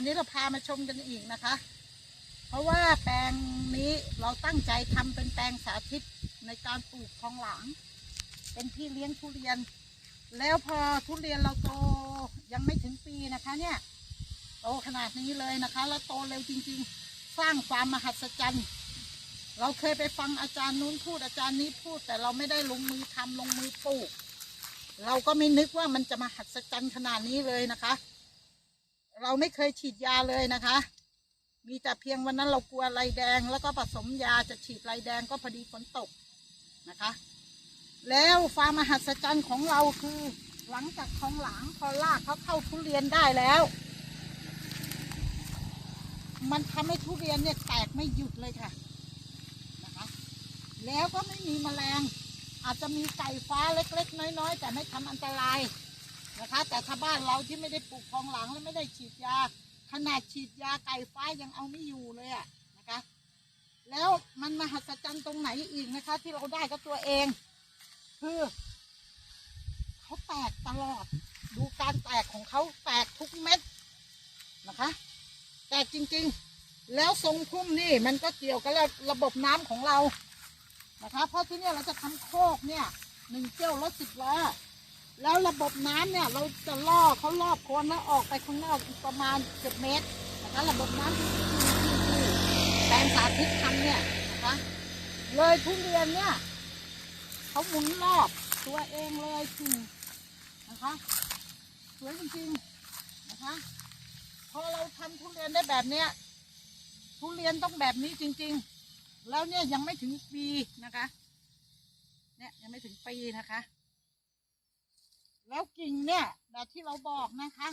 วันนี้เราพามาชมกันอีกนะคะ เพราะว่าแปลงนี้เราตั้งใจทำเป็นแปลงสาธิตในการปลูกทองหลางเป็นพี่เลี้ยงทุเรียน แล้วพอทุเรียนเราโตยังไม่ถึงปีนะคะเนี่ยโตขนาดนี้เลยนะคะ แล้วโตเร็วจริงๆ สร้างความมหัศจรรย์ เราเคยไปฟังอาจารย์นู้นพูดอาจารย์นี้พูด แต่เราไม่ได้ลงมือทำลงมือปลูก เราก็ไม่นึกว่ามันจะมหัศจรรย์ขนาดนี้เลยนะคะ เราไม่เคยฉีดยาเลยนะคะ มีแต่เพียงวันนั้นเรากลัวไรแดง แล้วก็ผสมยาจะฉีดไรแดงก็พอดีฝนตกนะคะ แล้วความมหัศจรรย์ของเราคือ หลังจากทองหลางพอลากเขาเข้าทุเรียนได้แล้ว มันทำให้ทุเรียนเนี่ยแตกไม่หยุดเลยค่ะนะคะ แล้วก็ไม่มีแมลง อาจจะมีไก่ฟ้าเล็กๆ น้อยๆ แต่ไม่ทำอันตราย นะคะ แต่ถ้าบ้านเราที่ไม่ได้ปลูกทองหลังและไม่ได้ฉีดยา ขนาดฉีดยาไก่ฟ้ายังเอาไม่อยู่เลยอะนะคะ แล้วมันมหัศจรรย์ตรงไหนอีกนะคะ ที่เราได้ก็ตัวเอง คือเขาแตกตลอด ดูการแตกของเขาแตกทุกเม็ดนะคะ แตกจริงๆ แล้วทรงพุ่มนี่มันก็เกี่ยวกับระบบน้ำของเรานะคะ เพราะที่นี่เราจะทำโคกเนี่ยหนึ่งเที่ยวรถสิบล้อ แล้วระบบน้ำเนี่ยเราจะล่อเขาลอบโคนแล้วออกไปข้างนอกอีกประมาณเกือบเมตรนะคะระบบน้ำที่ที่ที่ที่แปลงสาธิตทำเนี่ยนะคะเลยทุเรียนเนี่ยเขาหมุนรอบตัวเองเลยจริงนะคะสวยจริงๆนะคะ พอเราทำทุเรียนได้แบบเนี้ยทุเรียนต้องแบบนี้จริง ๆ แล้วเนี่ยยังไม่ถึงปีนะคะ เนี่ยยังไม่ถึงปีนะคะ แล้วกิ่งเนี่ยแบบที่เราบอกนะคะ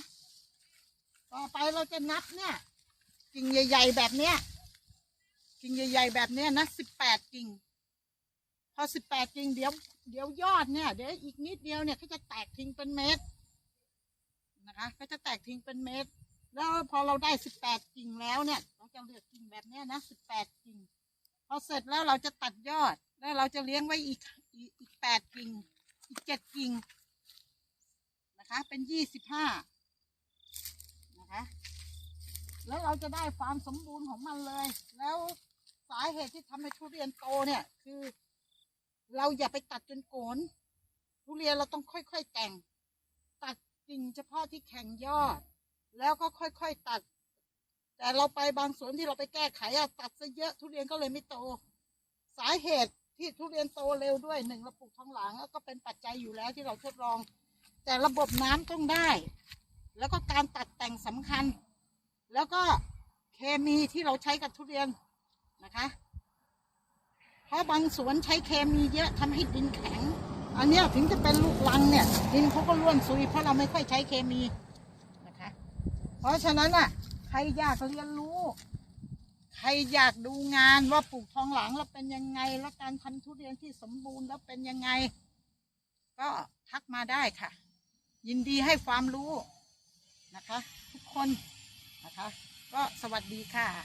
ต่อไปเราจะนับเนี่ย กิ่งใหญ่ ๆ แบบเนี้ย กิ่งใหญ่ ๆ แบบเนี้ยนะสิบแปดกิ่ง พอสิบแปดกิ่งเดี๋ยวเดี๋ยวยอดเนี่ยเดี๋ยวอีกนิดเดียวเนี่ยก็จะแตกทิ้งเป็นเม็ดนะคะก็จะแตกทิ้งเป็นเม็ดแล้วพอเราได้สิบแปดกิ่งแล้วเนี่ย เราจะเลือกกิ่งแบบเนี้ยนะสิบแปดกิ่งพอเสร็จแล้วเราจะตัดยอด แล้วเราจะเลี้ยงไว้อีกอีกแปดกิ่ง อีกเจ็ดกิ่ง นะคะ เป็นยี่สิบห้านะคะ แล้วเราจะได้ความสมบูรณ์ของมันเลย แล้วสาเหตุที่ทำให้ทุเรียนโตเนี่ยคือ เราอย่าไปตัดจนโกนทุเรียนเราต้องค่อยๆแต่ง ตัดกิ่งเฉพาะที่แข็งยอด แล้วก็ค่อยๆตัด แต่เราไปบางสวนที่เราไปแก้ไขอะตัดซะเยอะทุเรียนก็เลยไม่โต สาเหตุที่ทุเรียนโตเร็วด้วยหนึ่งเราปลูกทองหลางแล้วก็เป็นปัจจัยอยู่แล้วที่เราทดลอง แต่ระบบน้ำต้องได้ แล้วก็การตัดแต่งสำคัญ แล้วก็เคมีที่เราใช้กับทุเรียนนะคะ เพราะบางสวนใช้เคมีเยอะทำให้ดินแข็ง อันนี้ถึงจะเป็นลูกลังเนี่ย ดินเขาก็ร่วนซุยเพราะเราไม่ค่อยใช้เคมีนะคะ เพราะฉะนั้นอะใครอยากเรียนรู้ ใครอยากดูงานว่าปลูกทองหลังแล้วเป็นยังไง แล้วการทำทุเรียนที่สมบูรณ์แล้วเป็นยังไง ก็ทักมาได้ค่ะ ยินดีให้ความรู้นะคะ ทุกคนนะคะ ก็สวัสดีค่ะ